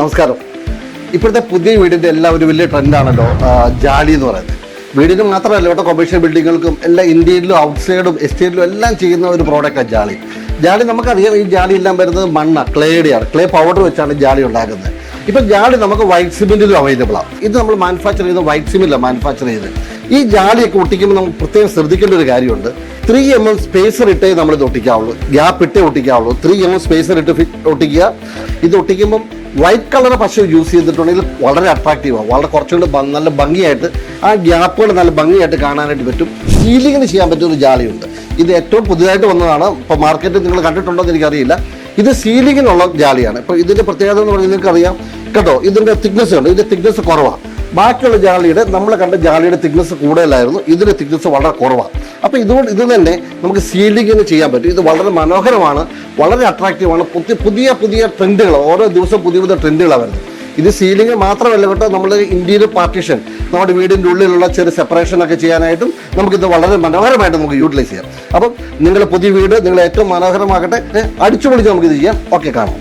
നമസ്കാരം. ഇപ്പോഴത്തെ പുതിയ വീടിന്റെ എല്ലാം ഒരു വലിയ ട്രെൻഡാണല്ലോ ജാലി എന്ന് പറയുന്നത്. വീടിന് മാത്രമല്ല ഇവിടെ കൊമേഴ്ഷ്യൽ ബിൽഡിങ്ങുകൾക്കും എല്ലാം ഇന്ത്യയിലും ഔട്ട്സൈഡും എസ്റ്റേറ്റിലും എല്ലാം ചെയ്യുന്ന ഒരു പ്രോഡക്റ്റാണ് ജാലി ജാലി നമുക്കറിയാം ഈ ജാലി എല്ലാം വരുന്നത് മണ്ണ ക്ലേയുടെയാണ് ക്ലേ പൗഡർ വെച്ചാണ് ജാലി ഉണ്ടാക്കുന്നത്. ഇപ്പം ജാലി നമുക്ക് വൈറ്റ് സിമെന്റിലും അവൈലബിൾ ആണ് ഇത് നമ്മൾ മാനുഫാക്ചർ ചെയ്യുന്ന വൈറ്റ് സിമെന്റിലാണ് മാനുഫാക്ചർ ചെയ്ത് ഈ ജാലിയൊക്കെ ഒട്ടിക്കുമ്പോൾ നമുക്ക് പ്രത്യേകം ശ്രദ്ധിക്കേണ്ട ഒരു കാര്യമുണ്ട്. ത്രീ എം എം സ്പേസർ ഇട്ടേ നമ്മൾ ഒട്ടിക്കാവുള്ളൂ. ഗ്യാപ്പ് ഇട്ടേ ഒട്ടിക്കാവുള്ളൂ. ത്രീ എം എം സ്പേസർ ഇട്ട് ഒട്ടിക്കുക. ഇത് ഒട്ടിക്കുമ്പം വൈറ്റ് കളർ പശു യൂസ് ചെയ്തിട്ടുണ്ടെങ്കിൽ വളരെ അട്രാക്റ്റീവാണ് വളരെ കുറച്ചുകൂടി നല്ല ഭംഗിയായിട്ട് ആ ഗ്യാപ്പുകൾ നല്ല ഭംഗിയായിട്ട് കാണാനായിട്ട് പറ്റും. സീലിങ്ങിന് ചെയ്യാൻ പറ്റുന്ന ഒരു ജാലിയുണ്ട്. ഇത് ഏറ്റവും പുതിയതായിട്ട് വന്നതാണ്. ഇപ്പോൾ മാർക്കറ്റിൽ നിങ്ങൾ കണ്ടിട്ടുണ്ടോ എന്ന് എനിക്കറിയില്ല. ഇത് സീലിങ്ങിനുള്ള ജാലിയാണ്. ഇപ്പോൾ ഇതിന്റെ പ്രത്യേകത എന്ന് പറഞ്ഞാൽ നിങ്ങൾക്കറിയാം. കേട്ടോ ഇതിന്റെ തിക്നെസ് ഉണ്ട് ഇതിന്റെ തിക്നെസ് കുറവാണ്. ബാക്കിയുള്ള ജാളിയുടെ നമ്മൾ കണ്ട ജാളിയുടെ തിക്നെസ് കൂടുതലായിരുന്നു. ഇതിന്റെ തിക്നെസ് വളരെ കുറവാണ്. അപ്പോൾ ഇതുകൊണ്ട് ഇത് തന്നെ നമുക്ക് സീലിങ്ങിന് ചെയ്യാൻ പറ്റും. ഇത് വളരെ മനോഹരമാണ്. വളരെ അട്രാക്റ്റീവാണ് പുതിയ പുതിയ പുതിയ ട്രെൻഡുകൾ ഓരോ ദിവസവും പുതിയ പുതിയ ട്രെൻഡുകളാണ് വരുന്നത്. ഇത് സീലിംഗ് മാത്രമല്ല കേട്ടോ നമ്മൾ ഇന്ത്യയിൽ പാർട്ടീഷൻ നമ്മുടെ വീടിന്റെ ഉള്ളിലുള്ള ചെറിയ സെപ്പറേഷൻ ഒക്കെ ചെയ്യാനായിട്ടും നമുക്കിത് വളരെ മനോഹരമായിട്ട് നമുക്ക് യൂട്ടിലൈസ് ചെയ്യാം. അപ്പം നിങ്ങളുടെ പുതിയ വീട് നിങ്ങൾ ഏറ്റവും മനോഹരമാകട്ടെ അടിച്ചുപൊളിച്ച് അടിച്ചു പൊളിച്ച് നമുക്കിത് ചെയ്യാം. ഓക്കെ കാണാം.